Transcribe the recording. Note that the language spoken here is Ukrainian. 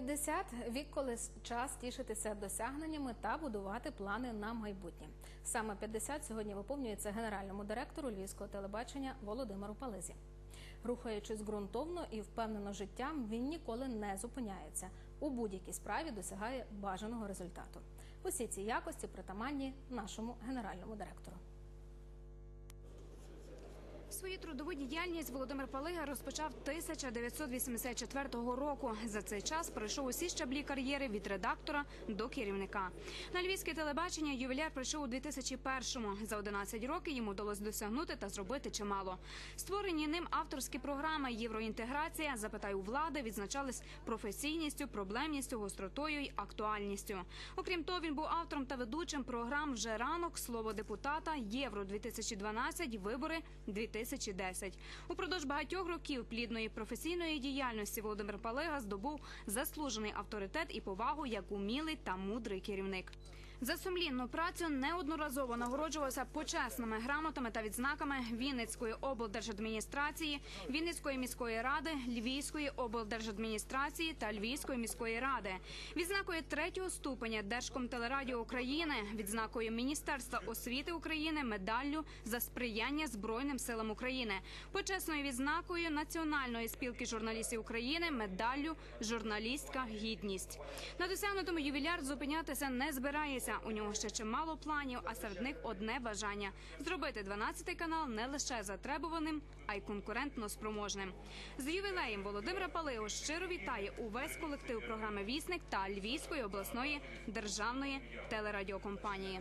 50 – вік, коли час тішитися досягненнями та будувати плани на майбутнє. Саме 50 сьогодні виповнюється генеральному директору львівського телебачення Володимиру Пализі. Рухаючись ґрунтовно і впевнено життям, він ніколи не зупиняється. У будь-якій справі досягає бажаного результату. Усі ці якості притаманні нашому генеральному директору. Свою трудову діяльність Володимир Палига розпочав 1984 року. За цей час пройшов усі щаблі кар'єри від редактора до керівника. На львівське телебачення ювіляр прийшов у 2001-му. За 11 років йому вдалося досягнути та зробити чимало. Створені ним авторські програми Євроінтеграція, запитай у влади, відзначались професійністю, проблемністю, гостротою й актуальністю. Окрім того, він був автором та ведучим програм вже ранок, слово депутата, Євро 2012 вибори 2010 Упродовж багатьох років плідної професійної діяльності Володимир Палега здобув заслужений авторитет і повагу як умілий та мудрий керівник. За сумлінну працю неодноразово нагороджувався почесними грамотами та відзнаками Вінницької облдержадміністрації, Вінницької міської ради, Львівської облдержадміністрації та Львівської міської ради, відзнакою третього ступеня Держкомтелерадіо України, відзнакою Міністерства освіти України, медаллю за сприяння Збройним силам України, почесною відзнакою Національної спілки журналістів України, медаллю Журналістка гідність. На досягнутому ювіляр зупинятися не збирається. У нього ще чимало планів, а серед них одне бажання зробити 12-й канал не лише затребуваним, а й конкурентно спроможним. З ювілеєм Володимира Палиго щиро вітає увесь колектив програми Вісник та Львівської обласної державної телерадіокомпанії.